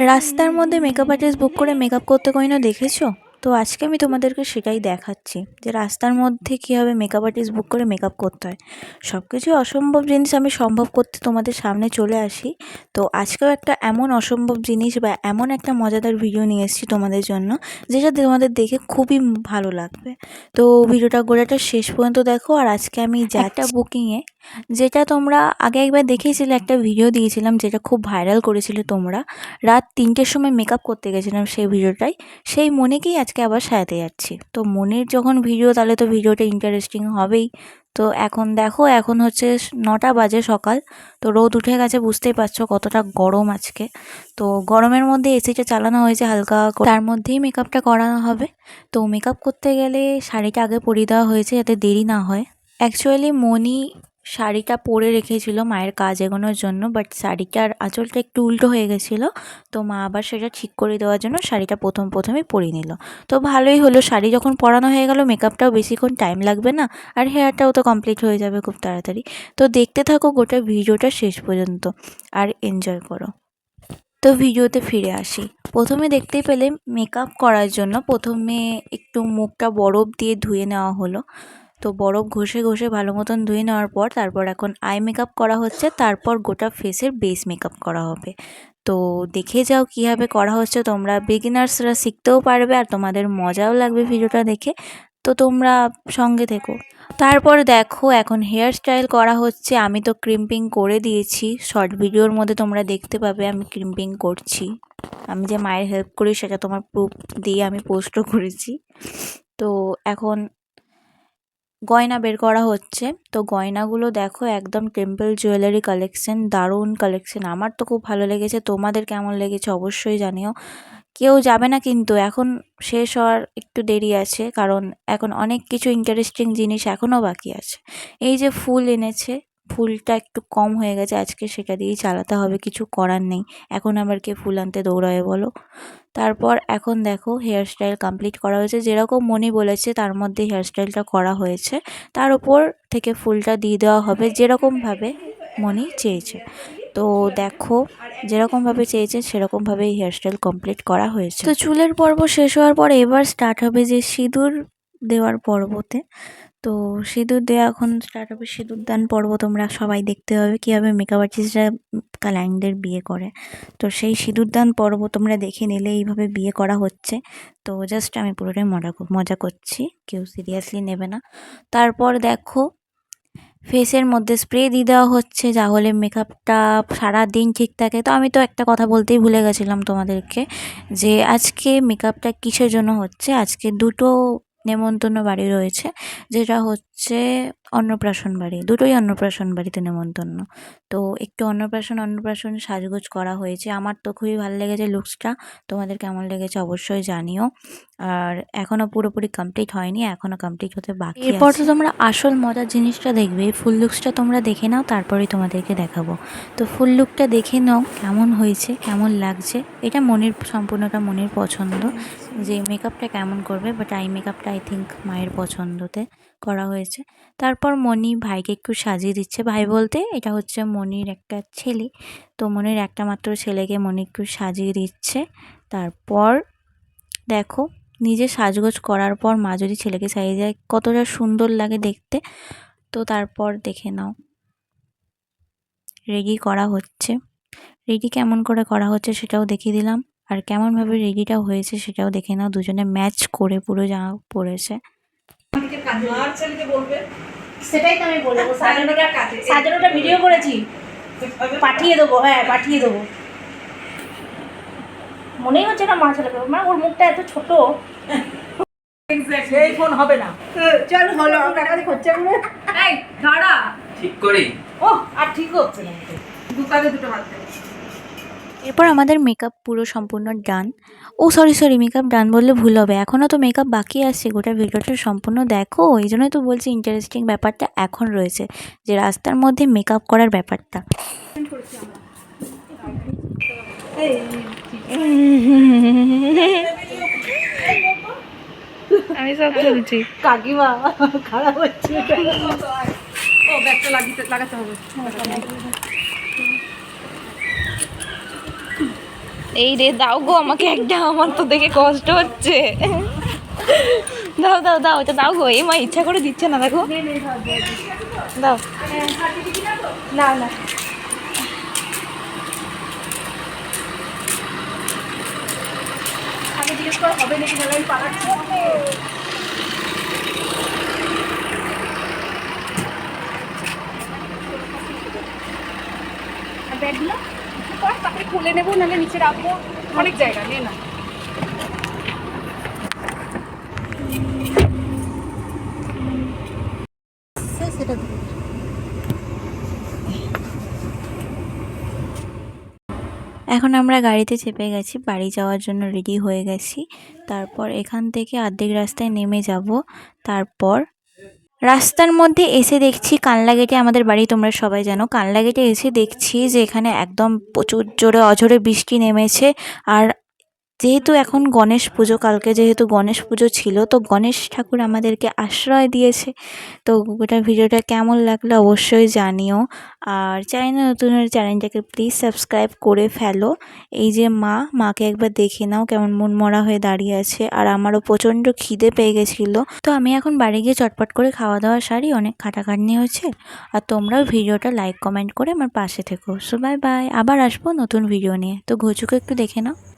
রাস্তার মধ্যে makeup artist বুক করে মেকআপ করতে কোনো দেখেছ? তো আজকে আমি তোমাদেরকে সেটাই দেখাচ্ছি যে রাস্তার মধ্যে কীভাবে মেকআপ আর্টিস্ট বুক করে মেকআপ করতে হয়। সব কিছুই অসম্ভব জিনিস আমি সম্ভব করতে তোমাদের সামনে চলে আসি। তো আজকেও একটা এমন অসম্ভব জিনিস বা এমন একটা মজাদার ভিডিও নিয়ে এসেছি তোমাদের জন্য যেটা তোমাদের দেখে খুবই ভালো লাগবে। তো ভিডিওটা গোড়াটা শেষ পর্যন্ত দেখো আর আজকে আমি যাটা বুকিংয়ে যেটা তোমরা আগে একবার দেখিয়েছিলে একটা ভিডিও দিয়েছিলাম যেটা খুব ভাইরাল করেছিলে তোমরা। রাত তিনটের সময় মেকআপ করতে গেছিলাম সেই ভিডিওটাই সেই মনেকেই আজকে আবার সাজাতে যাচ্ছি। তো মনের যখন ভিডিও তাহলে তো ভিডিওটা ইন্টারেস্টিং হবেই। তো এখন দেখো, এখন হচ্ছে নটা বাজে সকাল। তো রোদ উঠে গেছে, বুঝতেই পারছ কতটা গরম আজকে। তো গরমের মধ্যে এসিটা চালানো হয়েছে হালকা তার মধ্যেই মেকআপটা করানো হবে। তো মেকআপ করতে গেলে শাড়িটা আগে পরিয়ে দেওয়া হয়েছে যাতে দেরি না হয়। অ্যাকচুয়ালি মনি শাড়িটা পরে রেখেছিল মায়ের কাজ এগোনোর জন্য বাট শাড়িটার আঁচলটা একটু উল্টো হয়ে গেছিল। তো মা আবার সেটা ঠিক করে দেওয়ার জন্য শাড়িটা প্রথম প্রথমেই পরে নিল। তো ভালোই হলো, শাড়ি যখন পরানো হয়ে গেল মেকআপটাও বেশিক্ষণ টাইম লাগবে না, আর হেয়ারটাও তো কমপ্লিট হয়ে যাবে খুব তাড়াতাড়ি। তো দেখতে থাকো গোটা ভিডিওটা শেষ পর্যন্ত, আর এনজয় করো। তো ভিডিওতে ফিরে আসি। প্রথমে দেখতেই পেলে মেকআপ করার জন্য প্রথমে একটু মুখটা বরফ দিয়ে ধুয়ে নেওয়া হলো। তো বরফ ঘষে ঘষে ভালো মতন ধুয়ে নেওয়ার পর তারপর এখন আই মেকআপ করা হচ্ছে, তারপর গোটা ফেসের বেস মেকআপ করা হবে। তো দেখে যাও কীভাবে করা হচ্ছে, তোমরা বিগিনার্সরা শিখতেও পারবে আর তোমাদের মজাও লাগবে ভিডিওটা দেখে। তো তোমরা সঙ্গে থেকো। তারপর দেখো এখন হেয়ার স্টাইল করা হচ্ছে, আমি তো ক্রিম্পিং করে দিয়েছি। শর্ট ভিডিওর মধ্যে তোমরা দেখতে পাবে আমি ক্রিম্পিং করছি। আমি যে মায়ের হেল্প করি সেটা তোমার প্রুফ দিয়ে আমি পোস্টও করেছি। তো এখন গয়না বের করা হচ্ছে। তো গয়নাগুলো দেখো, একদম টেম্পল জুয়েলারি কালেকশন দারুণ কালেকশন আমার তো খুব ভালো লেগেছে। তোমাদের কেমন লেগেছে অবশ্যই জানিও। কেউ যাবে না কিন্তু, এখন শেষ হওয়ার একটু দেরি আছে, কারণ এখন অনেক কিছু ইন্টারেস্টিং জিনিস এখনও বাকি আছে। এই যে ফুল এনেছে ফুলটা একটু কম হয়ে গেছে, আজকে সেটা দিয়েই চালাতে হবে, কিছু করার নেই। এখন আবার কে ফুল আনতে দৌড়ায় বলো? তারপর এখন দেখো হেয়ার স্টাইল কমপ্লিট করা হয়েছে, যেরকম মনি বলেছে তার মধ্যে হেয়ার স্টাইলটা করা হয়েছে। তার উপর থেকে ফুলটা দিয়ে দেওয়া হবে যেরকমভাবে মনি চেয়েছে। তো দেখো যেরকমভাবে চেয়েছে সেরকমভাবেই হেয়ার স্টাইল কমপ্লিট করা হয়েছে। তো চুলের পর্ব শেষ হওয়ার পর এবার স্টার্ট হবে যে সিঁদুর দেওয়ার পর্বতে। তো সিঁদুর দেওয়া এখন স্টার্ট হবে সিঁদুর দান পর্ব তোমরা সবাই দেখতে হবে কীভাবে মেকআপ আর্টিস্টরা ক্লায়েন্টদের বিয়ে করে। তো সেই সিঁদুর দান পর্ব তোমরা দেখে নিলে এইভাবে বিয়ে করা হচ্ছে। তো জাস্ট আমি পুরোটাই মজা মজা করছি, কেউ সিরিয়াসলি নেবে না। তারপর দেখো ফেসের মধ্যে স্প্রে দিয়ে দেওয়া হচ্ছে যা হলে মেকআপটা সারা দিন ঠিক থাকে। তো আমি তো একটা কথা বলতেই ভুলে গেছিলাম তোমাদেরকে যে আজকে মেকআপটা কিসের জন্য হচ্ছে? আজকে দুটো নেমন্তন্ন বাড়ি রয়েছে, যেটা হচ্ছে অন্নপ্রাশন বাড়ি। দুটোই অন্নপ্রাশন বাড়িতে নেমন্তন্ন। তো একটু অন্নপ্রাশন অন্নপ্রাশন সাজগোজ করা হয়েছে। আমার তো খুবই ভালো লেগেছে লুকসটা। তোমাদের কেমন লেগেছে অবশ্যই জানিও। আর এখনও পুরোপুরি কমপ্লিট হয়নি এখনও কমপ্লিট হতে বাকি এরপর তো তোমরা আসল মজার জিনিসটা দেখবে। ফুল লুকসটা তোমরা দেখে নাও, তারপরেই তোমাদেরকে দেখাবো। তো ফুল লুকটা দেখে নাও, কেমন হয়েছে, কেমন লাগছে। এটা মনের, সম্পূর্ণটা মনের পছন্দ। যে মেকআপটা কেমন করবে বাট আই মেকআপটা আই থিঙ্ক মায়ের পছন্দতে করা হয়েছে। তারপর মনি ভাইকে একটু সাজিয়ে দিচ্ছে ভাই বলতে, এটা হচ্ছে মনির একটা ছেলে। তো মনির একটা মাত্র ছেলেকে মনি একটু সাজিয়ে দিচ্ছে। তারপর দেখো, নিজে সাজগোজ করার পর মা যদি ছেলেকে সাজিয়ে যায় কতটা সুন্দর লাগে দেখতে। তো তারপর দেখে নাও, রেডি করা হচ্ছে। রেডি কেমন করে করা হচ্ছে সেটাও দেখিয়ে দিলাম। আর কেমনভাবে রেডিটা হয়েছে সেটাও দেখে নাও দুজনে ম্যাচ করে পুরো জামা পরেছে সেটাই তো আমি বলব সাজানোটা সাজানোটা ভিডিও করেছি। পাঠিয়ে দেবো হ্যাঁ পাঠিয়ে দেবো। মনেই হচ্ছে না মা ছেলেকে মানে ওর মুখটা এত ছোট। সেই ফোন হবে না। চল হলো কাকাদি খরচা করে এই দাঁড়া। ঠিক করি। ও আর ঠিক হচ্ছে না। দুটো হাত। এরপর আমাদের মেকআপ পুরো সম্পূর্ণ ডান ও সরি সরি মেকআপ ডান বললে ভুল হবে। এখনও তো মেকআপ বাকি আছে গোটা ভিডিওটা সম্পূর্ণ দেখো। এই জন্যই তো বলছি ইন্টারেস্টিং ব্যাপারটা এখন রয়েছে যে রাস্তার মধ্যে মেকআপ করার ব্যাপারটা। আমি সব কাকিমা খারাপ হচ্ছে। ও ব্যাগটা লাগাতে হবে। এই রে, দাও গো আমাকে একটা, আমার তো দেখে কষ্ট হচ্ছে। দাও দাও দাও, এটা দাও গো। এই মা ইচ্ছা করে দিচ্ছে না, দেখো। দাও। না না। আগে জিজ্ঞেস হবে নাকি আমি ব্যাগগুলো তারপরে খুলে নেব, নাহলে নিচে রাখব। অনেক জায়গা নে এখন আমরা গাড়িতে চেপে গেছি, বাড়ি যাওয়ার জন্য রেডি হয়ে গেছি। তারপর এখান থেকে অর্ধেক রাস্তায় নেমে যাব। তারপর রাস্তার মধ্যে এসে দেখছি কানলা গেটে আমাদের বাড়ি, তোমরা সবাই জানো কানলা গেটে এসে দেখছি যে এখানে একদম প্রচুর জোরে অঝোরে বৃষ্টি নেমেছে আর যেহেতু এখন গণেশ পুজো, কালকে যেহেতু গণেশ পুজো ছিল, তো গণেশ ঠাকুর আমাদেরকে আশ্রয় দিয়েছে। তো গোটা ভিডিওটা কেমন লাগল অবশ্যই জানিও। আর চ্যানেল নতুন চ্যানেলটাকে প্লিজ সাবস্ক্রাইব করে ফেলো। এই যে মা, মাকে একবার দেখে নাও কেমন মন মরা হয়ে দাঁড়িয়ে আছে। আর আমারও প্রচণ্ড খিদে পেয়ে গেছিল। তো আমি এখন বাড়ি গিয়ে চটপট করে খাওয়া দাওয়া সারি, অনেক খাটাখাটনি হয়েছে। আর তোমরাও ভিডিওটা লাইক কমেন্ট করে আমার পাশে থেকো। সো বাই বাই আবার আসব নতুন ভিডিও নিয়ে। তো ঘুচুকে একটু দেখে নাও।